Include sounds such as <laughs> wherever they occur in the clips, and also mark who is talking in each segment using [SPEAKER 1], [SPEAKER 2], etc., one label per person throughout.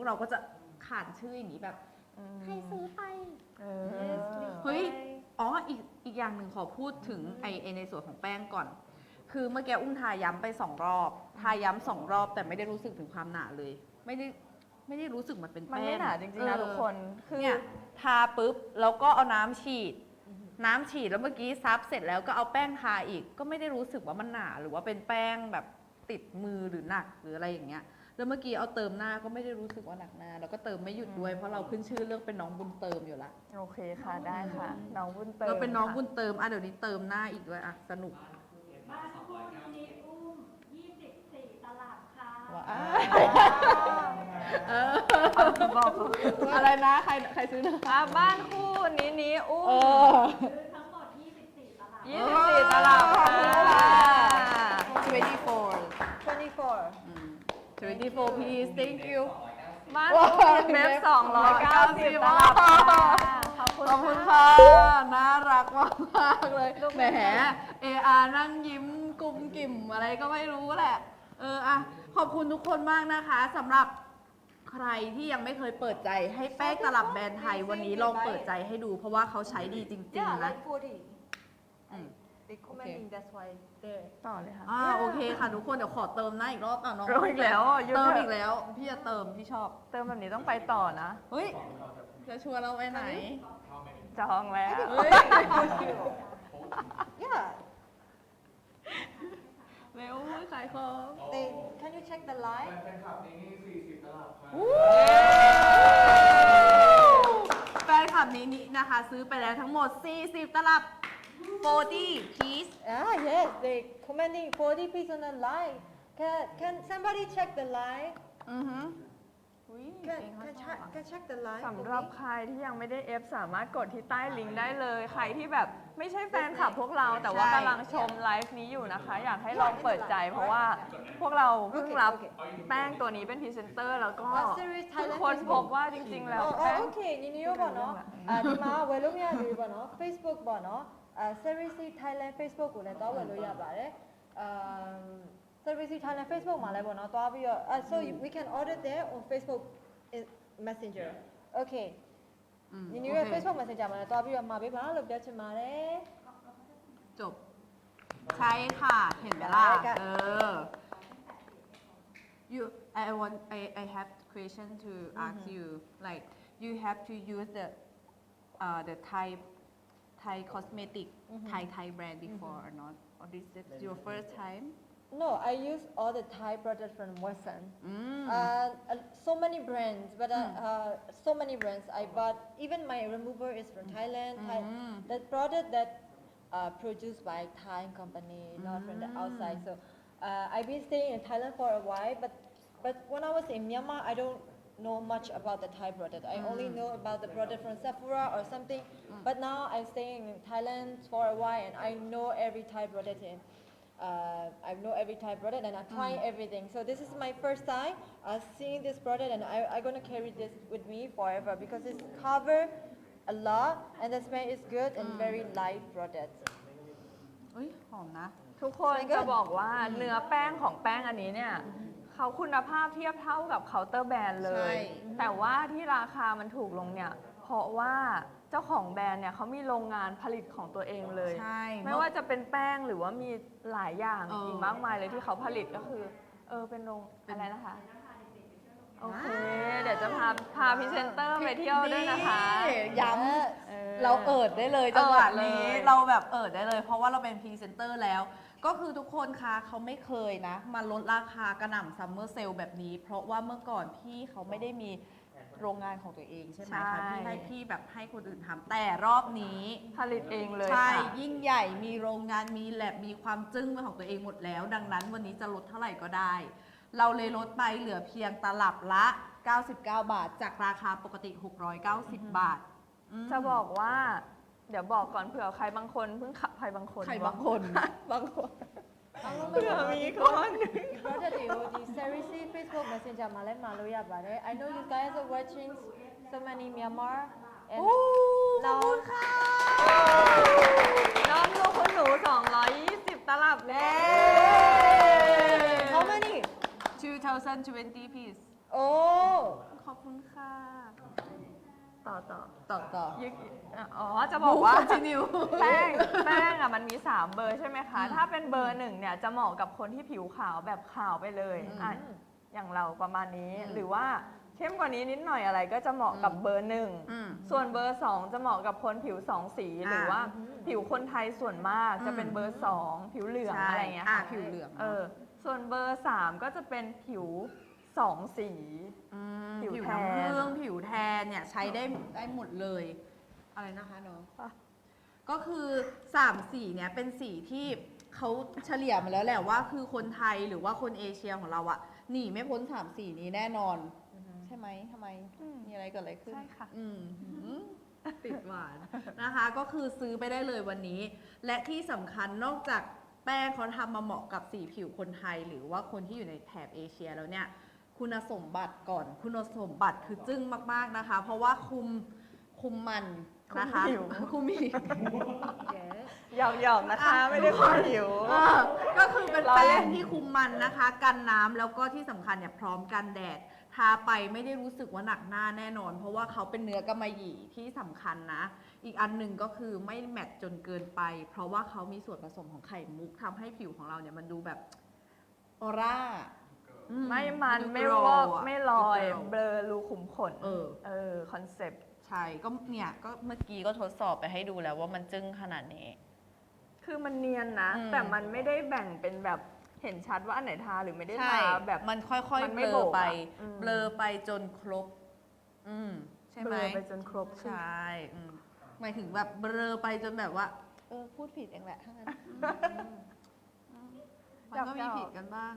[SPEAKER 1] วกเราก็จะขานชื่ออย่างนี้แบบให้ซื้อไป
[SPEAKER 2] เอ
[SPEAKER 3] Yes,
[SPEAKER 2] อ
[SPEAKER 3] please
[SPEAKER 1] เฮ้ย
[SPEAKER 3] buy.
[SPEAKER 1] อ๋ออีกอีกอย่างหนึ่งขอพูดถึงไอไอในส่วนของแป้งก่อน คือเมื่อกี้อุ้มทาย้ำไปสองรอบทาย้ำสองรอบแต่ไม่ได้รู้สึกถึงความหนาเลย ไม่ได้ไม่ได้รู้สึกมันเป็น
[SPEAKER 2] มัน
[SPEAKER 1] แป้ง
[SPEAKER 2] ไม่หนาจริงๆนะ
[SPEAKER 1] เออ
[SPEAKER 2] ทุกคน คือ
[SPEAKER 1] เนี่ยทาปุ๊บแล้วก็เอาน้ำฉีด น้ำฉีดแล้วเมื่อกี้ซับเสร็จแล้วก็เอาแป้งทาอีก ก็ไม่ได้รู้สึกว่ามันหนาหรือว่าเป็นแป้งแบบติดมือหรือหนักหรืออะไรอย่างเงี้ย แล้วเมื่อกี้เอาเติมหน้าก็ไม่ได้รู้สึกว่าหนักหน้า แล้วก็เติมไม่หยุดด้วยเพราะเราขึ้นชื่อเรื่องเป็นน้องบุญเติมอยู่ละ
[SPEAKER 2] โอเคค่ะได้ค่ะ น้องบุญเติม
[SPEAKER 1] เราเป็นน้อง
[SPEAKER 2] ค่ะ
[SPEAKER 1] บุญเติมอะเดี๋ยวนี้เติมหน้าอีกด้วยอะสนุก
[SPEAKER 4] บ้านคุณนิอุ้ม24ตลับค่ะ
[SPEAKER 1] ว้า
[SPEAKER 2] อ่า
[SPEAKER 1] เออ
[SPEAKER 2] บอก
[SPEAKER 1] อะไรนะใครใครซื้อนะ
[SPEAKER 2] อะบ้านคู่นี้นี้อุ้
[SPEAKER 1] เอ
[SPEAKER 2] ม
[SPEAKER 1] อ
[SPEAKER 4] ซื้อทั้งหมด24ตลับ
[SPEAKER 2] ยี่สิบสี่ตลับ
[SPEAKER 1] ขอบคุณ
[SPEAKER 2] ค่ะ
[SPEAKER 1] ค่ะ24
[SPEAKER 3] 24.
[SPEAKER 1] อืม 24 please thank you
[SPEAKER 2] บ้านคู่เว็บสองร้อยเก้าสิบตลับค่ะขอบคุณ
[SPEAKER 1] ขอบคุณ
[SPEAKER 2] ค่ะ
[SPEAKER 1] ค่ะ น่ารักมากมากๆเลย
[SPEAKER 2] ลูก
[SPEAKER 1] แหม AR นั่งยิ้มกลุ่มกิ่มอะไรก็ไม่รู้แหละ เอออะขอบคุณทุกคนมากนะคะสำหรับใครที่ยังไม่เคยเปิดใจให้แป้งตลับแบรนด์ไทยวันนี้ลองเปิดใจให้ดู เพราะว่าเขาใช้ดีจริง
[SPEAKER 3] Yeah,
[SPEAKER 1] ๆ นะ
[SPEAKER 3] like 40.
[SPEAKER 1] อืม
[SPEAKER 3] They commenting, that's why there.
[SPEAKER 2] ต่อเลยค่ะ
[SPEAKER 1] อ่าโอเคค่ะทุกคนเดี๋ยวขอเติมหน้าอีกรอบอะน้อง
[SPEAKER 2] เติมอีกแล้วอะหยุด
[SPEAKER 1] เติม
[SPEAKER 2] เถอะ
[SPEAKER 1] อีกแล้ว พี่จะเติมพี่ชอบ
[SPEAKER 2] เติมแบบนี้ต้องไปต่อนะ
[SPEAKER 1] เฮ้ย จะชวนเราไปไหน
[SPEAKER 2] จองแล้ว
[SPEAKER 1] เฮ้ย
[SPEAKER 3] Yeah.
[SPEAKER 1] เร็วขายของ
[SPEAKER 3] They, can you check the line?
[SPEAKER 1] แฟนคลับนี้นี่นะคะ ซื้อไปแล้วทั้งหมด 40 ตลับ 40 piece.
[SPEAKER 3] Ah, yes, they commanding 40 piece on the line. Can, can somebody check the line?
[SPEAKER 1] อือฮึอุ๊เชอบ
[SPEAKER 3] check,
[SPEAKER 2] สำหรับใครที่ยังไม่ได้เอฟสามารถกดที่ใต้ลิงก์ได้เลย ใครที่แบบไม่ใช่แฟนคลับพวกเราแต่ว่ากำลังชมไลฟ์นี้อยู่นะคะ อยากให้ลองเปิดใจ เพราะว่าพวกเราเพิ่งรับแป้งตัวนี้เป็นพรีเซนเตอร์แล้วก็ทุกคนพบว่าจริงๆแล้ว
[SPEAKER 3] โอ
[SPEAKER 2] แป้ง
[SPEAKER 3] oh, นี่นิวบ่เนาะอ่าดีมาเวลูเมียดีบ่เนาะ Facebook บ่เนาะ အာ Series Thailand Facebook ကိုလည်းတော့ဝယ်လို့ရပါတယ်အာ Series Thailand Facebook မှာလည်းပေါ့နော်တွားပြီးတော့အာ so we can order there on Facebook in- Messenger okay
[SPEAKER 1] อืม
[SPEAKER 3] ညီညီ
[SPEAKER 1] โอ
[SPEAKER 3] ရဲ့
[SPEAKER 1] เค
[SPEAKER 3] Facebook Messenger မှာလည်းတွားပြီးတော့မှာပေးပါလို့ပြောချင်ပါတယ်
[SPEAKER 1] จบ ใช่ค่ะ เห็นไหมล่ะ
[SPEAKER 3] ได้ค่ะ
[SPEAKER 1] เออ you I want I I have question to ask you like you have to use the uh the Thai Thai cosmetic Thai Thai brand before or not? Or this is your first time?
[SPEAKER 3] No I use all the Thai products from Western
[SPEAKER 1] อืม
[SPEAKER 3] Uh, uh, so many brands, but uh, uh, so many brands. I bought. Even my remover is from Thailand. Thai,
[SPEAKER 1] Mm.
[SPEAKER 3] the product that uh, produced by Thai company, not from the outside. So uh, I've been staying in Thailand for a while, but but when I was in Myanmar, I don't know much about the Thai product. I only know about the product from Sephora or something. But now I'm staying in Thailand for a while, and I know every Thai product in uh, I know every Thai product and I'm trying everything. So this is my first time uh, seeing this product and I, I'm gonna carry this with me forever because it's cover a lot and the smell is good and very light product.
[SPEAKER 1] เอ้ย หอมนะ
[SPEAKER 2] ทุกคน
[SPEAKER 3] ไม่ก็
[SPEAKER 2] จะบอกว่าเนื้อแป้งของแป้งอันนี้เนี่ย เขาคุณภาพเทียบเท่ากับเคาน์เตอร์แบรนด์เล
[SPEAKER 1] ใช่
[SPEAKER 2] ย แต่ว่าที่ราคามันถูกลงเนี่ยเพราะว่าเจ้าของแบรนด์เนี่ยเขามีโรงงานผลิตของตัวเองเลย
[SPEAKER 1] ใช่
[SPEAKER 2] ไม่ว่าจะเป็นแป้งหรือว่ามีหลายอย่าง
[SPEAKER 1] เอออี
[SPEAKER 2] อีกมากมายเลยที่เขาผลิตก็คือ เออเป็นโรงอะไรนะคะ โอเค เดี๋ยวจะพาพาพรีเซนเตอร์ไปเที่ยวด้วยนะคะ
[SPEAKER 1] ย้
[SPEAKER 3] Yes.
[SPEAKER 2] ออำ
[SPEAKER 1] เราเอิดได้เลยจังหวะนี้
[SPEAKER 2] เอิดเลย
[SPEAKER 1] เราแบบเอิดได้เลย เพราะว่าเราเป็นพรีเซนเตอร์แล้ว ก็คือทุกคนคะเขาไม่เคยนะ มาลดราคากระหน่ำซัมเมอร์เซลแบบนี้ เพราะว่าเมื่อก่อนพี่เขาไม่ได้มีโรงงานของตัวเองใช่ไหมคะพี่ให้พี่แบบให้คนอื่นทำแต่รอบนี้
[SPEAKER 2] ผลิตเองเลย
[SPEAKER 1] ใช่
[SPEAKER 2] ค่ะ
[SPEAKER 1] ยิ่งใหญ่มีโรงงานมีแลบมีความจึ้งเป็นของตัวเองหมดแล้ว ดังนั้นวันนี้จะลดเท่าไหร่ก็ได้ เราเลยลดไปเหลือเพียงตลับละ 99 บาท จากราคาปกติ 690 บาทม
[SPEAKER 2] จะบอกว่า เดี๋ยวบอกก่อนเผื่อใครบางคนเพิ่งขับใครบางคน
[SPEAKER 1] ใครบางคน บางคน
[SPEAKER 2] เผื่อมีคน
[SPEAKER 3] Brother ดีด the seriously Facebook Messenger มาเล่นมาลุยแบบเลย I know you guys are watching so many Myanmar and เรา
[SPEAKER 1] ค่ะ
[SPEAKER 2] น้องลูกคนหนู 220 ตลับแล้ว
[SPEAKER 3] How many
[SPEAKER 1] 2020 piece
[SPEAKER 3] โอ้
[SPEAKER 1] ขอบคุณค่ะ
[SPEAKER 2] ต่อ
[SPEAKER 1] ต่อต่อ
[SPEAKER 2] ยึกอ๋อ จะบอกว่า
[SPEAKER 1] คอนติเนีย
[SPEAKER 2] แป้งแป้งอะมันมี 3 เบอร์ใช่ไหมคะ
[SPEAKER 1] อืม
[SPEAKER 2] ถ้าเป็นเบอร์หนึ่งเนี่ยจะเหมาะกับคนที่ผิวขาวแบบขาวไปเลย
[SPEAKER 1] อืม
[SPEAKER 2] อะอย่างเราประมาณนี้
[SPEAKER 1] อืม
[SPEAKER 2] หรือว่าเข้มกว่านี้นิดหน่อยอะไรก็จะเหมาะกับ
[SPEAKER 1] อืม
[SPEAKER 2] เบอร์หนึ่ง
[SPEAKER 1] อืม
[SPEAKER 2] ส่วนเบอร์2จะเหมาะกับคนผิวสองสีหรือว่าผิวคนไทยส่วนมากจะเป็นเบอร์2ผิวเหลือง
[SPEAKER 1] ใช่
[SPEAKER 2] อะไรเงี้ย
[SPEAKER 1] อะ
[SPEAKER 2] ค่ะ
[SPEAKER 1] ผิวเหลือง
[SPEAKER 2] เออส่วนเบอร์3ก็จะเป็นผิว สองสี
[SPEAKER 1] อืม
[SPEAKER 2] ผิว
[SPEAKER 1] ผิว
[SPEAKER 2] แทน
[SPEAKER 1] น้ำผึ้งผิวแทนเนี่ยใช้ได้ได้หมดเลย อะไรนะคะน้อง
[SPEAKER 2] ค่ะ
[SPEAKER 1] ก็คือสามสีเนี่ยเป็นสีที่เขาเฉลี่ยมาแล้วแหละว่าคือคนไทยหรือว่าคนเอเชียของเราอะหนีไม่พ้นสามสีนี้แน่นอน ใช่ไหมทำไม
[SPEAKER 2] อืม
[SPEAKER 1] มีอะไรเกิดอะไรขึ้น
[SPEAKER 2] ใช่ค่ะ
[SPEAKER 1] อืมหืมติดหวาน นะคะ ก็คือซื้อไปได้เลยวันนี้ และที่สำคัญนอกจากแป้งเขาทำมาเหมาะกับสีผิวคนไทย หรือว่าคนที่อยู่ในแถบเอเชียแล้วเนี่ย คุณสมบัติก่อน คุณสมบัติคือจึ้งมาก ๆนะคะ เพราะว่าคุมคุมมันนะคะ
[SPEAKER 2] คุมผิว
[SPEAKER 1] คุมผิว
[SPEAKER 3] Yes.
[SPEAKER 2] หยอกหยอกๆนะคะ ไม่ได้ความหิว
[SPEAKER 1] เออก็คือเป็น
[SPEAKER 2] ล้อ
[SPEAKER 1] แป้
[SPEAKER 2] เล่
[SPEAKER 1] ง
[SPEAKER 2] น
[SPEAKER 1] ที่คุมมันนะคะ กันน้ำแล้วก็ที่สำคัญเนี่ยพร้อมกันแดดทาไปไม่ได้รู้สึกว่าหนักหน้าแน่นอน เพราะว่าเขาเป็นเนื้อกำมะหยี่ที่สำคัญนะ อีกอันหนึ่งก็คือไม่แมตต์จนเกินไป เพราะว่าเขามีส่วนผสมของไข่มุกทำให้ผิวของเราเนี่ยมันดูแบบออร่าอื
[SPEAKER 2] ไม่มัน
[SPEAKER 1] ดู
[SPEAKER 2] ไม่
[SPEAKER 1] glow
[SPEAKER 2] วอกะไม่ลอย
[SPEAKER 1] ดู glow
[SPEAKER 2] เบลอรูขุมขน
[SPEAKER 1] เออ
[SPEAKER 2] เออคอนเซปต์
[SPEAKER 1] ใช่ ก็เนี่ย ก็เมื่อกี้ก็ทดสอบไปให้ดูแล้วว่ามันจึ้งขนาดนี้
[SPEAKER 2] คือมันเนียนนะ
[SPEAKER 1] อืม
[SPEAKER 2] แต่มันไม่ได้แบ่งเป็นแบบเห็นชัดว่าอันไหนทาหรือไม่ได้
[SPEAKER 1] ใช่
[SPEAKER 2] ทาแบบ
[SPEAKER 1] มันค่อย
[SPEAKER 2] มั
[SPEAKER 1] ๆ
[SPEAKER 2] น
[SPEAKER 1] เบ
[SPEAKER 2] ไม่
[SPEAKER 1] ล
[SPEAKER 2] โบ
[SPEAKER 1] อกไป
[SPEAKER 2] อะอืม
[SPEAKER 1] เบลอไปจนครบ อืมใช่ไหม
[SPEAKER 2] เบลอไปจนครบ
[SPEAKER 1] ใช่อืมหมายถึงแบบเบลอไปจนแบบว่า เออพูดผิดเองแหละทั้งนั้นอืมมันก็มีผิดกันบ้าง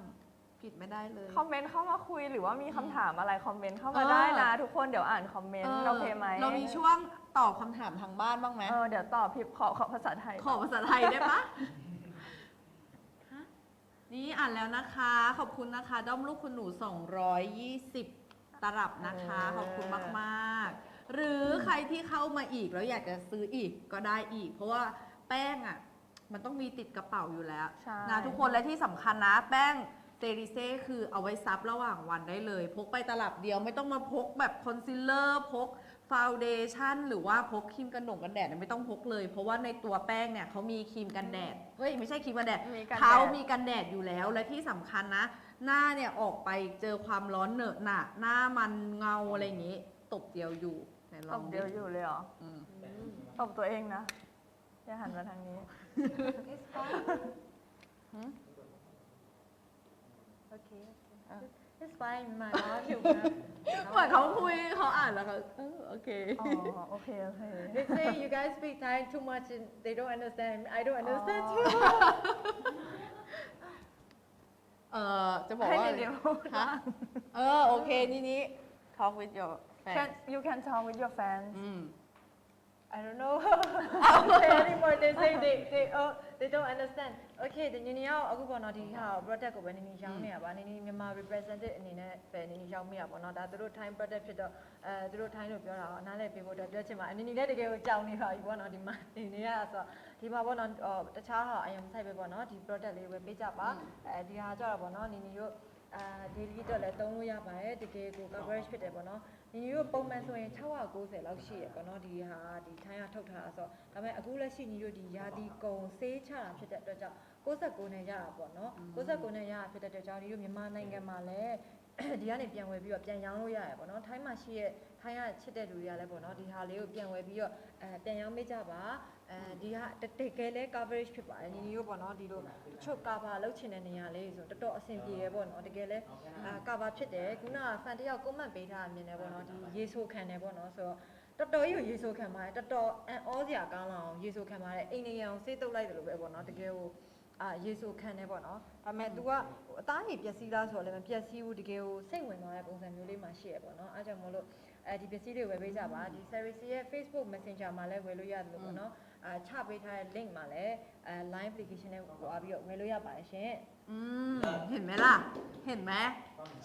[SPEAKER 1] ผิดไม่ได้เลย
[SPEAKER 2] คอมเมนต์เข้ามาคุยหรือว่ามีคำถามอะไรคอมเมนต์เข้า
[SPEAKER 1] เอ
[SPEAKER 2] มา
[SPEAKER 1] อ
[SPEAKER 2] ได้นะ ทุกคนเดี๋ยวอ่านคอมเมนต์
[SPEAKER 1] ออ
[SPEAKER 2] โอเคไหม
[SPEAKER 1] เรามีช่วงตอบคำถามทางบ้านบ้างไหม
[SPEAKER 2] เออเดี๋ยวตอบพิบขอขอภาษาไทย
[SPEAKER 1] ขอภาษาไทยได้ปะ ฮะนี่อ่านแล้วนะคะ ขอบคุณนะคะ ด้อมลูกคุณหนู 220 ตลับนะคะ ขอบคุณมากๆ หรือใครที่เข้ามาอีกแล้วอยากจะซื้ออีกก็ได้อีก เพราะว่าแป้งอะ มันต้องมีติดกระเป๋าอยู่แล้ว
[SPEAKER 2] ใช่
[SPEAKER 1] นะทุกคนและที่สำคัญนะ แป้ง เซริเซ่คือเอาไว้ซับระหว่างวันได้เลย พกไปตลับเดียวไม่ต้องมาพกแบบคอนซีลเลอร์พกฟาวเดชั่นหรือว่าพกครีมกันหนงกันแดดเนี่ยไม่ต้องพกเลย เพราะว่าในตัวแป้งเนี่ยเขามีครีมกันแดดเฮ้ยไม่ใช่ครีมกันแดด
[SPEAKER 2] มีกันแดด
[SPEAKER 1] เขามีกันแดดอยู่แล้วและที่สำคัญนะ หน้าเนี่ยออกไปเจอความร้อนเหนอะหนะหน้ามันเงาอะไรอย่างงี้ ตบเดียวอยู่ไหนล
[SPEAKER 2] ต
[SPEAKER 1] อง
[SPEAKER 2] บเดียวอยู่เลยเหรอ
[SPEAKER 1] อืม
[SPEAKER 2] ตบตัวเองนะ อย่าหันมาทางนี้
[SPEAKER 3] It's fine.
[SPEAKER 1] หืม
[SPEAKER 3] Okay.
[SPEAKER 1] Ah.
[SPEAKER 3] It's fine. My mouth.
[SPEAKER 1] เหมือนเขาคุยเขาอ่านแล้วเขาเออโอเค
[SPEAKER 2] อ๋อ โอเค โอเค <laughs> <laughs>
[SPEAKER 3] They say you guys speak Thai too much and they don't understand. I don't understand
[SPEAKER 2] Oh.
[SPEAKER 3] too. <laughs>
[SPEAKER 1] เออจะบอก
[SPEAKER 2] ให้
[SPEAKER 1] ว่า
[SPEAKER 2] นิดเดียว
[SPEAKER 1] ฮะเออโอเคนี่นี้ talk with your
[SPEAKER 2] Can
[SPEAKER 1] friend
[SPEAKER 2] you can talk with your fans
[SPEAKER 1] อืม
[SPEAKER 3] I don't know They say they they oh they don't understand. Okay ဒီညီညီအောင်အခုပေါ့နော်ဒီဟာ product ကိုပဲညီညီရောင်းနေတာပါညီညီမြန်မာ represented အနေနဲ့ပဲညီညီရောင်းမိတာပေါ့နော်ဒါသူတို့ time product ဖြစ်တော့အဲသူတို့ time လို့ပြောတာတော့နားလည်ပေးဖို့အတွက်ပြောချင်ပါညီညီလည်းတကယ်ကိုကြောင်နေပါပြီပေါ့နော်ဒီမှာနေနေရဆိုတော့ဒီမှာပေါ့နော်ဟိုတခြားဟာအရင်ဆိုင်ပဲပေါ့နော်ဒီ product လေးဝယ်ပေးကြပါအဲဒီဟာကြတော့ပေါ့နော်ညီညီတို့အာ daily တော့လည်းသုံးလို့ရပါတယ်တကယ်ကို coverage ဖြစ်တယ်ပေါ့နော် ညီညီတို့ပုံမှန်ဆိုရင်690လောက်ရှိရပေါ့နော်ဒီဟာဒီထိုင်းကထုတ်ထားတာဆိုတော့ဒါပေမဲ့အခုလက်ရှိညီတို့ဒီယာဒီကုံဆေးချတာဖြစ်တဲ့အတွက်ကြောင့်69နဲ့ရတာပေါ့နော်69နဲ့ရတာဖြစ်တဲ့အတွက်ကြောင့်ညီတို့မြန်မာနိုင်ငံမှာလည်းဒီကနေပြန်ဝယ်ပြီးတော့ပြန်ရောင်းလို့ရတယ်ပေါ့နော်ထိုင်းမှာရှိရဲ့ထိုင်းကချစ်တဲ့လူတွေကလည်းပေါ့နော်ဒီဟာလေးကိုပြန်ဝယ်ပြီးတော့အဲပြန်ရောင်းပေးကြပါ အဲဒီဟာတတကယ်လဲ coverage ဖြစ်ပါတယ်ညီညီတို့ပေါ့နော်ဒီလိုတချို့ cover လုပ်ချင်တဲ့နေရာလေးဆိုတော်တော်အဆင်ပြေရပေါ့နော်တကယ်လဲအာ cover ဖြစ်တယ်ခုနက fan တယောက် comment ပေးထားတာမြင်တယ်ပေါ့နော်ဒီရေဆိုခံတယ်ပေါ့နော်ဆိုတော့တော်တော်ကြီးကိုရေဆိုခံပါတယ်တော်တော်အန်ဩစရာကောင်းလာအောင်ရေဆိုခံပါတယ်အိမ်နေရအောင်စေးတုပ်လိုက်တယ်လို့ပဲပေါ့နော်တကယ်ကိုအာရေဆိုခံနေပေါ့နော်ဒါပေမဲ့ तू ကဟိုအသားကြီးပျက်စီးလားဆိုတော့လည်းမပျက်စီးဘူးတကယ်ကိုစိတ်ဝင်သွားတဲ့ပုံစံမျိုးလေးမှရှိရပေါ့နော်အားကြောင့်မလို့အဲဒီပစ္စည်းတွေဝယ်ပေးကြပါဒီ service ရဲ့ Facebook Messenger မှာလည်းဝယ်လို့ရတယ်လို့ပေါ့နော် အာချပေးထားတဲ့ link မှာလည်းအဲ line application နဲ့ကိုအားပြီးတော့ဝင်လို့ရပါတယ်ရှင်
[SPEAKER 1] อืมเห็นไหมล่ะ เห็นไหม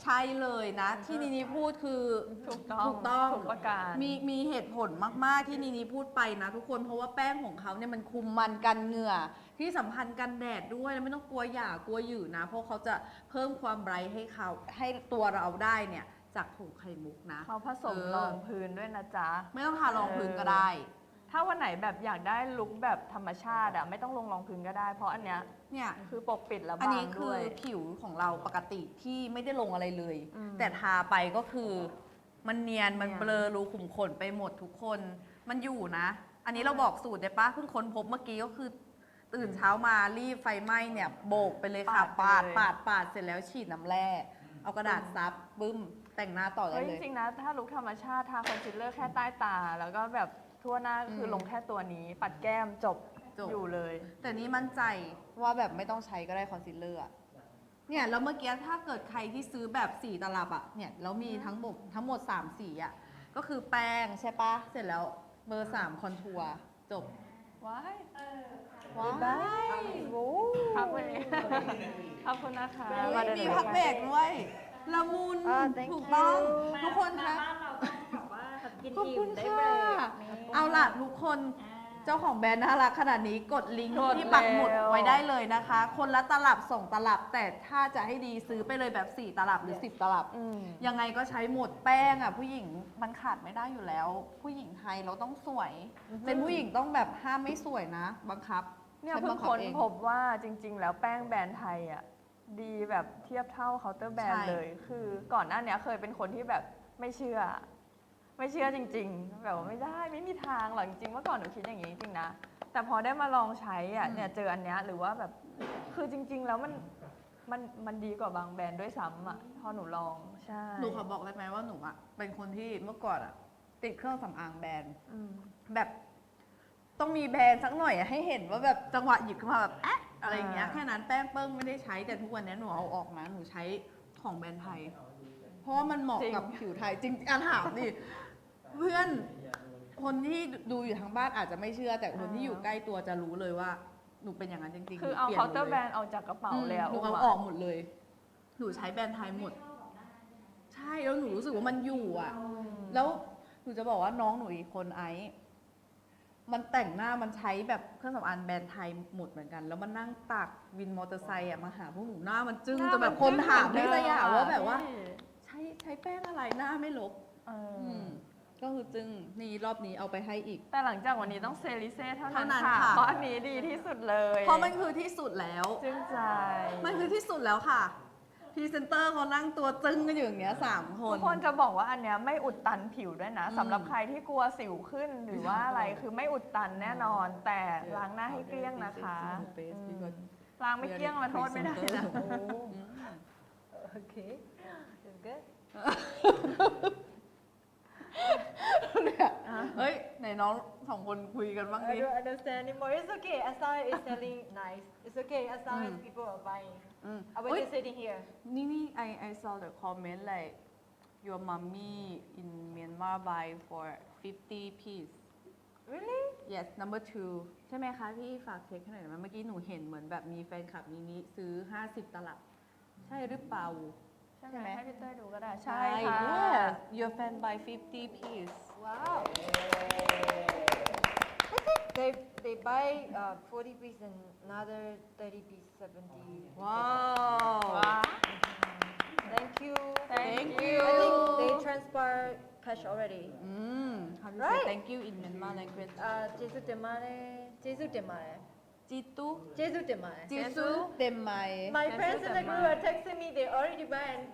[SPEAKER 1] ใช่เลยนะ ที่นีนีพูดคือ
[SPEAKER 2] ถูกต้อง
[SPEAKER 1] ถูก
[SPEAKER 2] ประการ
[SPEAKER 1] มีมีเหตุผลมาก ๆ ที่นีนีพูดไปนะ ทุกคนเพราะว่าแป้งของเขาเนี่ยมันคุมมันกันเหงื่อ ที่สัมพันธ์กันแดดด้วยแล้วไม่ต้องกลัวหย่ากลัวหยืดนะ เพราะเขาจะเพิ่มความไบรท์ให้เขาให้ตัวเราได้เนี่ย จากผงไข่มุกนะ
[SPEAKER 2] เขาผสมรองพื้นด้วยนะจ๊ะ
[SPEAKER 1] ไม่ต้องทารองพื้นก็ได้
[SPEAKER 2] ถ้าวันไหนแบบอยากได้ลุคแบบธรรมชาติอะไม่ต้องลงรองพื้นก็ได้ เพราะอันเนี้ย
[SPEAKER 1] เนี่ย
[SPEAKER 2] คือปกปิดและ
[SPEAKER 1] อัน
[SPEAKER 2] บาง
[SPEAKER 1] นี้คื
[SPEAKER 2] ด้
[SPEAKER 1] อ
[SPEAKER 2] วย
[SPEAKER 1] ผิวของเราปกติที่ไม่ได้ลงอะไรเลย
[SPEAKER 2] อืม
[SPEAKER 1] แต่ทาไปก็คือมันเนียนมัน
[SPEAKER 2] เนียน
[SPEAKER 1] เบลอรูขุมขนไปหมดทุกคนมันอยู่นะ อันนี้เราบอกสูตรได้ปะเพิ่งค้นพบเมื่อกี้ก็คือ ตื่นเช้ามารีบไฟไหม้เนี่ยโบกไปเลยค่ะปาดปาดปาดเสร็จแล้วฉีดน้ำแร่เอากระดาษซับบึ้มแต่งหน้าต่อได้
[SPEAKER 2] เฮ้ย
[SPEAKER 1] เล
[SPEAKER 2] จ
[SPEAKER 1] ย
[SPEAKER 2] ริงๆนะถ้าลุคธรรมชาติทาคอนซีลเลอร์แค่ใต้ตา แล้วก็แบบ ทั่วหน้าก็คืออ
[SPEAKER 1] ม
[SPEAKER 2] ลงแค่ตัวนี้ ปัดแก้มจบ
[SPEAKER 1] จบ
[SPEAKER 2] อยู่เลย
[SPEAKER 1] แต่นี่มั่นใจว่าแบบไม่ต้องใช้ก็ได้คอนซีลเลอร์อะเนี่ยแล้วเมื่อกี้ถ้าเกิดใครที่ซื้อแบบสีตลับอะเนี่ยแล้วมีทั้งหมดทั้งหมด3สีอะก็คือแป้งใช่ปะเสร็จแล้วเบอร์3คอนทัวร์จบ
[SPEAKER 2] ว้าย
[SPEAKER 1] ว้า
[SPEAKER 3] บายยโว้
[SPEAKER 2] พักเบรกขอบคุณนะคะ
[SPEAKER 1] เฮ้ย
[SPEAKER 2] มาเดิน
[SPEAKER 1] มี
[SPEAKER 2] ดู
[SPEAKER 1] พักเบรกด้วยละมุน
[SPEAKER 3] อ่า thank
[SPEAKER 1] ถูกต้อง
[SPEAKER 3] you
[SPEAKER 1] ทุกคนคะ
[SPEAKER 4] บ้านเราต้องแบบว่ากิน
[SPEAKER 1] ขอบ
[SPEAKER 4] อิ่
[SPEAKER 1] คุ
[SPEAKER 4] ม
[SPEAKER 1] ณ
[SPEAKER 4] ได้
[SPEAKER 1] ค่ะ
[SPEAKER 4] เบรกนี่
[SPEAKER 1] เอาล่ะทุกคน
[SPEAKER 4] อ่า
[SPEAKER 1] เจ้าของแบรนด์น่ารักขนาดนี้กดลิงก์
[SPEAKER 2] กด
[SPEAKER 1] ที่ปักหมุด
[SPEAKER 2] แล้ว
[SPEAKER 1] ไว้ได้เลยนะคะ คนละตลับส่งตลับ แต่ถ้าจะให้ดีซื้อไปเลยแบบ 4 ตลับหรือ 10 ตลับ
[SPEAKER 2] อืม
[SPEAKER 1] ยังไงก็ใช้หมดแป้งอะผู้หญิงมันขาดไม่ได้อยู่แล้ว ผู้หญิงไทยเราต้องสวย เป็นผู้หญิงต้องแบบห้ามไม่สวยนะ บังคับ
[SPEAKER 2] เนี่ย
[SPEAKER 1] ฉั
[SPEAKER 2] เพิ่
[SPEAKER 1] บั
[SPEAKER 2] ง
[SPEAKER 1] คับ
[SPEAKER 2] ค้น
[SPEAKER 1] เอง
[SPEAKER 2] พบว่าจริง ๆ แล้วแป้งแบรนด์ไทยอะดีแบบเทียบเท่าเคาน์เตอร์แบรน
[SPEAKER 1] ใช่
[SPEAKER 2] ด์เลย คือก่อนหน้าเนี้ยเคยเป็นคนที่แบบไม่เชื่อ ไม่เชื่อจริง ๆ แบบว่าไม่ได้ไม่มีทางหรอกจริงๆเมื่อก่อนหนูคิดอย่างนี้จริงๆนะแต่พอได้มาลองใช้อะเนี่ยเจออันเนี้ยหรือว่าแบบคือจริง ๆ แล้วมันมันมันดีกว่าบางแบรนด์ด้วยซ้ำอะพอหนูลองใช่
[SPEAKER 1] หนูขอบอกได้ไหมว่าหนูอะเป็นคนที่เมื่อก่อนอะติดเครื่องสำอางแบรนด์
[SPEAKER 2] อืม
[SPEAKER 1] แบบต้องมีแบรนด์สักหน่อยอะให้เห็นว่าแบบจังหวะหยิบขึ้นมาแบบแอะอะไรอย่างเงี้ย
[SPEAKER 2] อ่า
[SPEAKER 1] แค่นั้นแป้งเปิ้งไม่ได้ใช้แต่ทุกวันนี้หนูเอาออกนะหนูใช้ของแบรนด์ไทย เพราะว่ามันเหมาะกับผิวไทยจริงอะถามดิ เพื่อน คนที่ดูอยู่ทางบ้านอาจจะไม่เชื่อ แต่คนที่อยู่ใกล้ตัวจะรู้เลยว่าหนูเป็นอย่างนั้นจริงๆ
[SPEAKER 2] คือ
[SPEAKER 1] หนู
[SPEAKER 2] เอา
[SPEAKER 1] ปลี่ยน
[SPEAKER 2] เคาน์เตอร์
[SPEAKER 1] หมด
[SPEAKER 2] แบร
[SPEAKER 1] ลย
[SPEAKER 2] นด์ออกจากกระเป๋าเลยอะ
[SPEAKER 1] หนูเอาะออกหมดเลย หนูใช้แบรนด์ไทยหมด ใช่แล้วหนูรู้สึกว่ามันอยู่อะแล้วหนูจะบอกว่าน้องหนูอีกคนไอซ์มันแต่งหน้ามันใช้แบบเครื่องสำอางแบรนด์ไทยหมดเหมือนกัน แล้วมันนั่งตักวินมอเตอร์ไซค์อะมาหาพวกหนูหน้ามันจึ้ง
[SPEAKER 2] หน้า
[SPEAKER 1] จนแบบ
[SPEAKER 2] มัน
[SPEAKER 1] คน
[SPEAKER 2] จึ้ง
[SPEAKER 1] ถาม
[SPEAKER 2] เหมื
[SPEAKER 1] ไม่
[SPEAKER 2] อนเดิม
[SPEAKER 1] สยามว่าแบบว่า
[SPEAKER 2] พี่
[SPEAKER 1] ใช้ใช้แป้งอะไรหน้าไม่ลบ
[SPEAKER 2] เอออ
[SPEAKER 1] อืม ก็คือจึ้งนี่รอบนี้เอาไปให้อีก
[SPEAKER 2] แต่หลังจากวันนี้ต้องเซริเซ่เท่านั้น
[SPEAKER 1] เท่านั้น
[SPEAKER 2] ค่ะ
[SPEAKER 1] ค่ะ
[SPEAKER 2] เพราะอันนี้ดีที่สุดเลย
[SPEAKER 1] เพราะมันคือที่สุดแล้ว
[SPEAKER 2] จึ้งใจ
[SPEAKER 1] มันคือที่สุดแล้วค่ะพรีเซนเตอร์เขานั่งตัวจึ้งกันอยู่อย่างเงี้ยสามค
[SPEAKER 2] ทุ
[SPEAKER 1] น
[SPEAKER 2] กคนจะบอกว่าอันเนี้ยไม่อุดตันผิวด้วยนะ
[SPEAKER 1] อืม
[SPEAKER 2] สำหรับใครที่กลัวสิวขึ้นหรือว่าอะไรคือไม่อุดตันแน่นอน แต่ล้างหน้าให้เกลี้ยงนะคะ
[SPEAKER 1] เบส
[SPEAKER 2] อื
[SPEAKER 1] พี่
[SPEAKER 2] ม
[SPEAKER 1] ก็
[SPEAKER 2] ล้างไม่เกลี้ยงแล้วโทษไม่ได้นะ
[SPEAKER 3] Okay. It's good.
[SPEAKER 1] เนี่ยเฮ้ยไหนน้องสองคนคุยกันบ้าง
[SPEAKER 3] I
[SPEAKER 1] ดิ
[SPEAKER 3] don't understand anymore. It's okay as long as it's selling nice. It's okay as long as
[SPEAKER 1] Mm.
[SPEAKER 3] people are buying.
[SPEAKER 1] อืม
[SPEAKER 3] I was
[SPEAKER 1] เฮ้ย
[SPEAKER 3] just sitting here.
[SPEAKER 1] นี่นี่ I I saw the comment like your mommy in Myanmar buy for 50 piece
[SPEAKER 3] Really?
[SPEAKER 1] yes number two ใช่ไหมคะพี่ฝากเช็คให้หน่อยได้ไหมเมื่อกี้หนูเห็นเหมือนแบบมีแฟนคลับมินิซื้อ 50 ตลับ ใช่หรือเปล่า
[SPEAKER 2] ใช่
[SPEAKER 1] ไหม
[SPEAKER 2] ให้พี่เต้ยดูก็ได้ใช่ค่ะ
[SPEAKER 1] yeah. your fan by 50 piece
[SPEAKER 3] Wow. They they buy uh, 40 piece and another 30 piece 70.
[SPEAKER 1] wow ว้า
[SPEAKER 2] ว
[SPEAKER 3] Thank you.
[SPEAKER 2] Thank
[SPEAKER 1] you.
[SPEAKER 3] I think they transfer cash already.
[SPEAKER 1] mm. how do you say
[SPEAKER 3] Right.
[SPEAKER 1] thank you in Myanmar language
[SPEAKER 3] Uh,
[SPEAKER 1] Jesus demare. Jesus demare. Jitu. Jeju
[SPEAKER 3] My friends in the group are texting me. They already buy and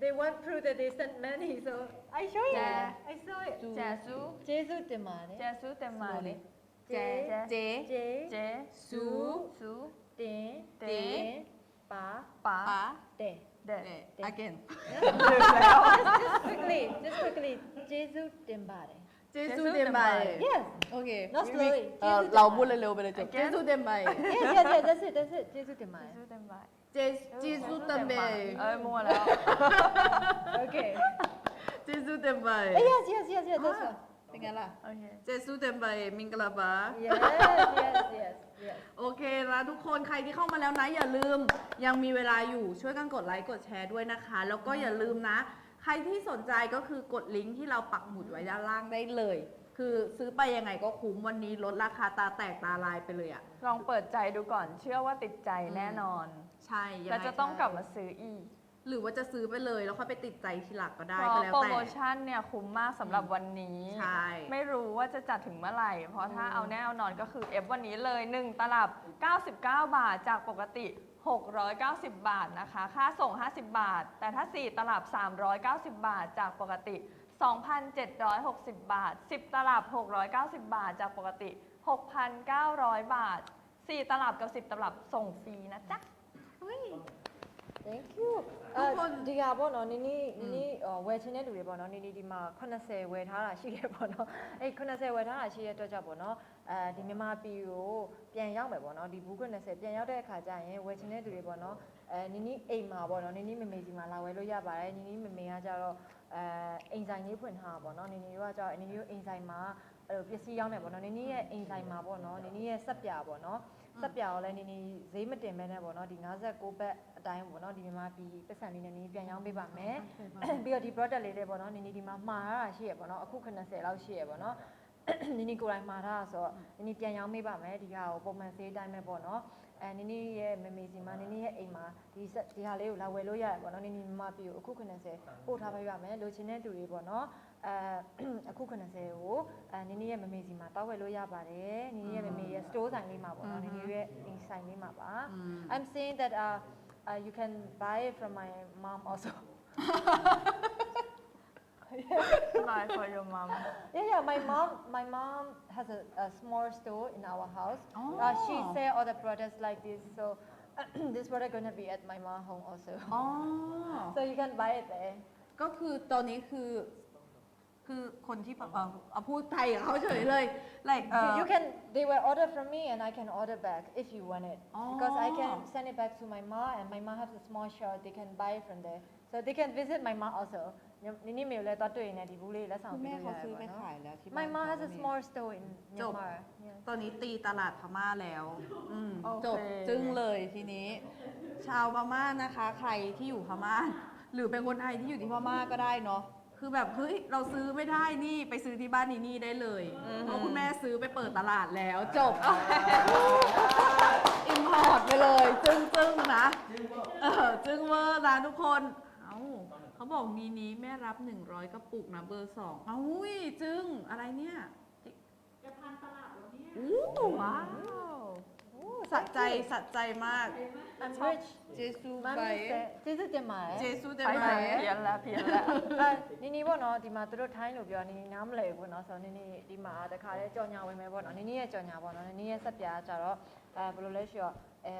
[SPEAKER 3] they want proof that they sent many. So I show you.
[SPEAKER 2] Yeah.
[SPEAKER 3] I saw it. Jeju.
[SPEAKER 2] Jesu Temae.
[SPEAKER 3] Jeju
[SPEAKER 2] Temae. J
[SPEAKER 1] J J
[SPEAKER 3] Su
[SPEAKER 2] Su Te Te
[SPEAKER 1] Pa Pa Again. <laughs>
[SPEAKER 2] just,
[SPEAKER 3] just quickly, just quickly. Jeju Tembare.
[SPEAKER 1] เจซูเดนไบ
[SPEAKER 3] Yes.
[SPEAKER 1] Okay.
[SPEAKER 3] Not slowly.
[SPEAKER 1] เอ่อ
[SPEAKER 3] เรา
[SPEAKER 1] พูดเร็วๆไปเลยจบ เจซูเดนไบ
[SPEAKER 3] Yes, yes, yes. That's it. That's it. Jesus
[SPEAKER 2] เต็มใบ
[SPEAKER 1] เจเจซูเดนไบ
[SPEAKER 2] เอ้ยมั่วแล้ว
[SPEAKER 3] Okay.
[SPEAKER 1] เจซูเดนไบ
[SPEAKER 3] Yes, yes, yes, yes. That's it
[SPEAKER 1] เป็นไงล่ะ
[SPEAKER 2] โอเค
[SPEAKER 1] เจซูเดมไปมิงกะลาบา
[SPEAKER 3] Yes, yes, yes, yes.
[SPEAKER 1] โอเคแล้วทุกคนใครที่เข้ามาแล้วนะ อย่าลืมยังมีเวลาอยู่ช่วยกันกดไลค์กดแชร์ด้วยนะคะ แล้วก็อย่าลืมนะ ใครที่สนใจก็คือกดลิงก์ที่เราปักหมุดไว้ด้านล่างได้เลย คือซื้อไปยังไงก็คุ้มวันนี้ลดราคาตาแตกตาลายไปเลยอะ
[SPEAKER 2] ลองเปิดใจดูก่อนเชื่อว่าติดใจแน่นอน
[SPEAKER 1] ใช่ยังไง
[SPEAKER 2] แล้วจะต้องกลับมาซื้ออีก
[SPEAKER 1] หรือว่าจะซื้อไปเลยแล้วค่อยไปติดใจทีหลังก็ได้
[SPEAKER 2] เพ
[SPEAKER 1] ก็
[SPEAKER 2] ราะ
[SPEAKER 1] แล้ว
[SPEAKER 2] โปร
[SPEAKER 1] แต่
[SPEAKER 2] โมชั่นเนี่ยคุ้มมากสำหรับวันนี้
[SPEAKER 1] ใช่
[SPEAKER 2] ไม่รู้ว่าจะจัดถึงเมื่อไหร่ เพราะถ้าเอาแน่เอานอนก็คือเอฟวันนี้เลย 1 ตลับ 99 บาทจากปกติ 690 บาทนะคะ ค่าส่ง 50 บาท แต่ถ้า 4 ตลับ 390 บาทจากปกติ 2,760 บาท 10 ตลับ 690 บาทจากปกติ 6,900 บาท 4 ตลับกับ 10 ตลับส่งฟรีนะจ๊ะ
[SPEAKER 3] Thank you
[SPEAKER 1] ทุกคน
[SPEAKER 3] ဒီကပေါ့နော်နီနီနီနီအော်ဝယ်ချင်တဲ့လူတွေပေါ့နော်နီနီဒီမှာ80ဝယ်ထားတာရှိတယ်ပေါ့နော်အဲ့80ဝယ်ထားတာရှိတဲ့အတွက်ကြောင့်ပေါ့နော် အဲဒီမြန်မာပြည်ကိုပြန်ရောက်မယ်ပေါ့နော်ဒီဘူး90ပြန်ရောက်တဲ့အခါကျရင်ဝယ်ချင်တဲ့လူတွေပေါ့နော်အဲနီနီအိမ်မှာပေါ့နော်နီနီမေမေစီမှာလာဝယ်လို့ရပါတယ်နီနီမေမေကကြတော့အဲအိမ်ဆိုင်လေးဖွင့်ထားတာပေါ့နော်နီနီတို့ကကြတော့နီနီတို့အိမ်ဆိုင်မှာအဲ့လိုပစ္စည်းရောင်းတယ်ပေါ့နော်နီနီရဲ့အိမ်ဆိုင်မှာပေါ့နော်နီနီရဲ့စက်ပြပေါ့နော်စက်ပြာကိုလည်းနေနေဈေးမတင်မဲနဲ့ပေါ့နော်ဒီ56ဘက်အတိုင်းပေါ့နော်ဒီမြန်မာပြည်ပတ်စံလေးနဲ့နေပြန်ရောင်းပေးပါမယ်ပြီးတော့ဒီ product လေးတွေပေါ့နော်နေနေဒီမှာမှားရတာရှိရပေါ့နော်အခု90လောက်ရှိရပေါ့နော် နေနေကိုယ်တိုင်မှားထားတာဆိုတော့နေနေပြန်ရောင်းပေးပါမယ်ဒီဟာကိုပုံမှန်ဈေးတိုင်းပဲပေါ့နော်အဲနေနေရဲ့မမေစီမှာနေနေရဲ့အိမ်မှာဒီဆက်ဒီဟာလေးကိုလာဝယ်လို့ရတယ်ပေါ့နော်နေနေမြန်မာပြည်ကိုအခု90ပို့ထားပေးပါမယ်လိုချင်တဲ့တူတွေပေါ့နော်အဲအခု90ကိုအဲနေနေရဲ့မမေစီမှာတောက်ဝယ်လို့ရပါတယ်နေနေရဲ့မမေရဲ့ store ဆိုင်လေးမှာပေါ့နော်နေနေရဲ့အိမ်ဆိုင်လေးမှာပါ
[SPEAKER 1] อืม
[SPEAKER 3] I'm saying that uh, uh, you can buy it from my mom also.
[SPEAKER 2] Buy for your mom <laughs>
[SPEAKER 3] yeah, yeah. My mom, my mom has a, a small store in our house. Uh, she
[SPEAKER 1] Oh.
[SPEAKER 3] sell all the products like this, so <clears throat> this product gonna be at my mom home also.
[SPEAKER 1] อ๋อ <laughs>
[SPEAKER 3] So you can buy it there.
[SPEAKER 1] ก็คือตอนนี้คือ คือคนที่แบบเอ่อเอาพูดไทยกับเขาเฉยเลย like เอ่
[SPEAKER 3] You,
[SPEAKER 1] อ
[SPEAKER 3] you can, they will order from me and I can order back if you want it. Because I can
[SPEAKER 1] Oh.
[SPEAKER 3] send it back to my mom and my mom has a small shop, they can buy it from there. So they can visit my mom also. နင်းနေမေလည်းတော့တွေ့နေဒီဘူးလေးလက်ဆောင်
[SPEAKER 1] คุณ
[SPEAKER 3] ပေး
[SPEAKER 1] แม่
[SPEAKER 3] လို့
[SPEAKER 1] เขา
[SPEAKER 3] ရတယ်
[SPEAKER 1] ซื้อไป
[SPEAKER 3] ပေါ့နော်
[SPEAKER 1] ขายแล้วที่
[SPEAKER 3] My
[SPEAKER 1] บ้าน
[SPEAKER 3] mom has a
[SPEAKER 1] เขา
[SPEAKER 3] small store in
[SPEAKER 1] จบ
[SPEAKER 3] Myanmar. Yes.
[SPEAKER 1] ตอนนี้ตีตลาดพม่าแล้วอืม
[SPEAKER 2] โอเค
[SPEAKER 1] จบจึ้งเลยทีนี้ ชาวพม่านะคะ ใครที่อยู่พม่า หรือเป็นคนไทยที่อยู่ที่พม่าก็ได้เนาะคือแบบเฮ้ยเราซื้อไม่ได้นี่ไปซื้อที่บ้านนีนี่ได้เลยเพราะคุณแม่ซื้อไปเปิดตลาดแล้วจบ อิมพอร์ตไปเลย จึ้งจึ้งๆนะเออจึ้งเวอร์นะทุกคน เอ้าเขาบอกนี้นี้แม่รับ 100กระปุกนะเบอร์สองเอ้าอุ้ยจึ้งอะไรเนี่ย
[SPEAKER 4] จะพันตลับแล้วเนี่ย
[SPEAKER 1] อู้ว้าว สะใจสะใจมาก
[SPEAKER 3] I'm rich.
[SPEAKER 1] เจซู
[SPEAKER 3] မမ်
[SPEAKER 1] ไป
[SPEAKER 3] မီကျေးဇူးတင်ပါတယ်
[SPEAKER 1] เจซูเด
[SPEAKER 2] ไป
[SPEAKER 1] ไป
[SPEAKER 2] เพี้ยนแล้วเพี้ยนแล้ว
[SPEAKER 3] အဲနီနီပေါ့နော်ဒီမှာသူတို့ထိုင်းလို့ပြောနီနီနားမလဲဘူးပေါ့နော်ဆိုတော့နီနီဒီမှာတခါလဲကြော်ညာဝင်မယ်ပေါ့နော်နီနီရဲ့ကြော်ညာပေါ့နော်နီနီရဲ့စက်ပြားကြတော့အဲဘယ်လိုလဲရှိတော့အဲ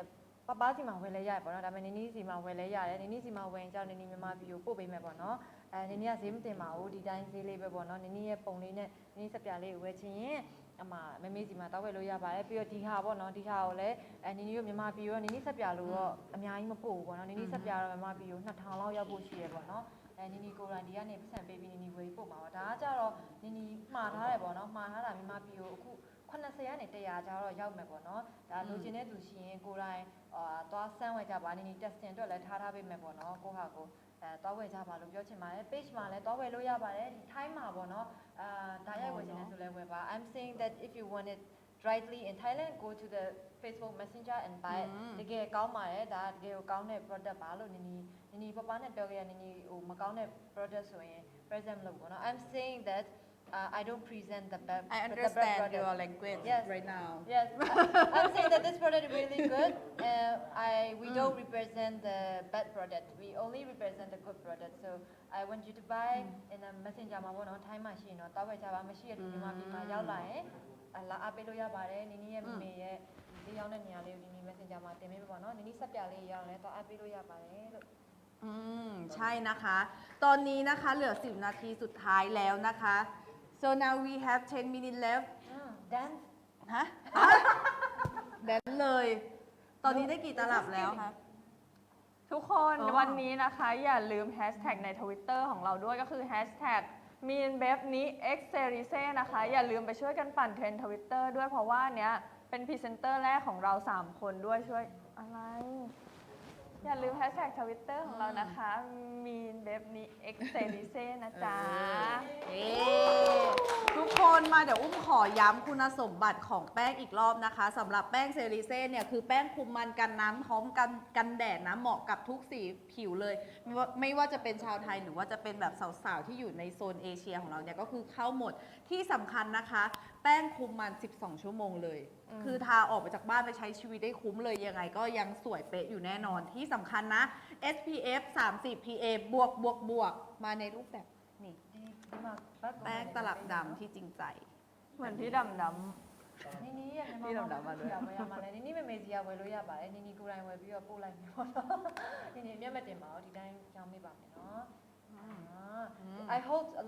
[SPEAKER 3] ပပစီမှာဝယ်လဲရတယ်ပေါ့နော်ဒါပေမဲ့နီနီစီမှာဝယ်လဲရတယ်နီနီစီမှာဝယ်ရင်ကြောင့်နီနီမြန်မာပြည်ကိုပို့ပေးမယ်ပေါ့နော်အဲနီနီကဈေးမတင်ပါဘူးဒီတိုင်းဈေးလေးပဲပေါ့နော်နီနီရဲ့ပုံလေးနဲ့နီနီစက်ပြားလေးကိုဝယ်ချင်ရင်အမမမေးစီမှာတောက်ဝယ်လို့ရပါတယ်ပြီးတော့ဒီဟာပေါ့နော်ဒီဟာကိုလည်းအဲနီနီတို့မြန်မာပြည်ရောနီနီဆက်ပြလို့တော့အများကြီးမပို့ဘူးပေါ့နော်နီနီဆက်ပြတော့မြန်မာပြည်ကို2000လောက်ရောက်ဖို့ရှိရပေါ့နော်အဲနီနီကိုရိုင်းဒီကနေပတ်စံပေးပြီးနီနီဝယ်ပို့မှာပါဒါကကြတော့နီနီမှားထားတယ်ပေါ့နော်မှားထားတာမြန်မာပြည်ကိုအခု 80ကနေ100ကျတော့ရောက်မယ်ပေါ့နော်ဒါလိုချင်တဲ့သူရှိရင်ကိုရိုင်းအာသွားစမ်းဝယ်ကြပါနီနီ testing အတွက်လည်းထားထားပေးမယ်ပေါ့နော်ကိုဟာကိုအဲသွားဝယ်ကြပါလို့ပြောချင်ပါတယ် page မှာလည်းသွားဝယ်လို့ရပါတယ်ဒီ time မှာပေါ့နော်အာဒါရိုက်ဝယ်ချင်တယ်ဆိုလည်းဝယ်ပါ I'm saying that if you want it directly in Thailand go to the Facebook Messenger and buy it
[SPEAKER 1] อืม
[SPEAKER 3] တကယ်ကောင်းပါတယ်ဒါတကယ်ကိုကောင်းတဲ့ product ပါလို့နင်းနီနင်းနီပပနဲ့ပြောခဲ့ရနင်းနီဟိုမကောင်းတဲ့ product ဆိုရင် present လုပ်ပေါ့နော် I'm saying that uh, I don't present the bad
[SPEAKER 1] I
[SPEAKER 3] the bad
[SPEAKER 1] understand
[SPEAKER 3] product.
[SPEAKER 1] your language
[SPEAKER 3] Yes.
[SPEAKER 1] right now
[SPEAKER 3] Yes, I'm saying that this product is really good. Uh, I we don't represent the bad product. We only represent the good product. So I want you to buy in a messenger မှာပေါ့နော် time မှာရှိရင်တော့တောက်ဝယ်ကြပါမရှိရတူဒီမှာဒီမှာရောက်လာရင်အလာအပေးလို့ရပါတယ်နီနီရဲ့မမေရဲ့ဒီရောက်တဲ့နေရာလေးကိုနီနီ messenger မှာတင်ပေးပါပေါ့နော်နီနီဆက်ပြလေးရောက်လဲတော့အပေးလို့ရပါတယ်လို့
[SPEAKER 1] อืมใช่นะคะ ตอนนี้นะคะเหลือ 10 นาทีสุดท้ายแล้วนะคะ so now we have 10 minutes left
[SPEAKER 3] dance
[SPEAKER 1] ฮะแดนเลย ตอนนี้ได้กี่ตลับแล้วคะ
[SPEAKER 2] ทุกคน
[SPEAKER 1] อ๋อ
[SPEAKER 2] วันนี้นะคะ อย่าลืมแฮชแท็กในทวิตเตอร์ของเราด้วยก็คือแฮชแท็กมีนเบฟนี้ x s e r i s e นะคะ อย่าลืมไปช่วยกันปั่นเทรนทวิตเตอร์ด้วยเพราะว่าเนี้ยเป็นพรีเซนเตอร์แรกของเรา 3 คนด้วยช่วยอะไร อย่าลืมแฮชแท็กทวิตเตอร์ของเรานะคะ มีนเบฟนี้ x s e r i s e นะจ๊ะ
[SPEAKER 1] เอ๊ะทุกคนมาเดี๋ยวอุ้มขอย้ำคุณสมบัติของแป้งอีกรอบนะคะสำหรับแป้งเซริเซ่เนี่ยคือแป้งคุมมันกันน้ำพร้อมกันกันแดดนะเหมาะกับทุกสีผิวเลยไม่ว่าไม่ว่าจะเป็นชาวไทยหรือว่าจะเป็นแบบสาวๆ ที่อยู่ในโซนเอเชียของเราเนี่ยก็คือเข้าหมดที่สำคัญนะคะ แป้งคุมมัน 12 ชั่วโมงเลย
[SPEAKER 2] อืม
[SPEAKER 1] คือทาออกไปจากบ้านไปใช้ชีวิตได้คุ้มเลยยังไง ก็ยังสวยเป๊ะอยู่แน่นอนที่สำคัญนะ SPF 30 PA บวกบวกบวกมาในรูปแบบนี่ แป้งตลับดำที่จริงใจ
[SPEAKER 2] เหมือนที่ดำด
[SPEAKER 3] နီနီရဲ့
[SPEAKER 1] ဒီတော့ဒါမှလွယ်
[SPEAKER 3] ရမရမလဲနီနီမေမေစီကဝယ်လို့ရပါတယ်နီနီကိုယ်တိုင်ဝယ်ပြီးတော့ပို့လိုက်မယ်ပေါ့နော်နီနီအမျက်မတင်ပါဘူးဒီတိုင်းကြောင်းမိပါမယ်နော် I hope a lot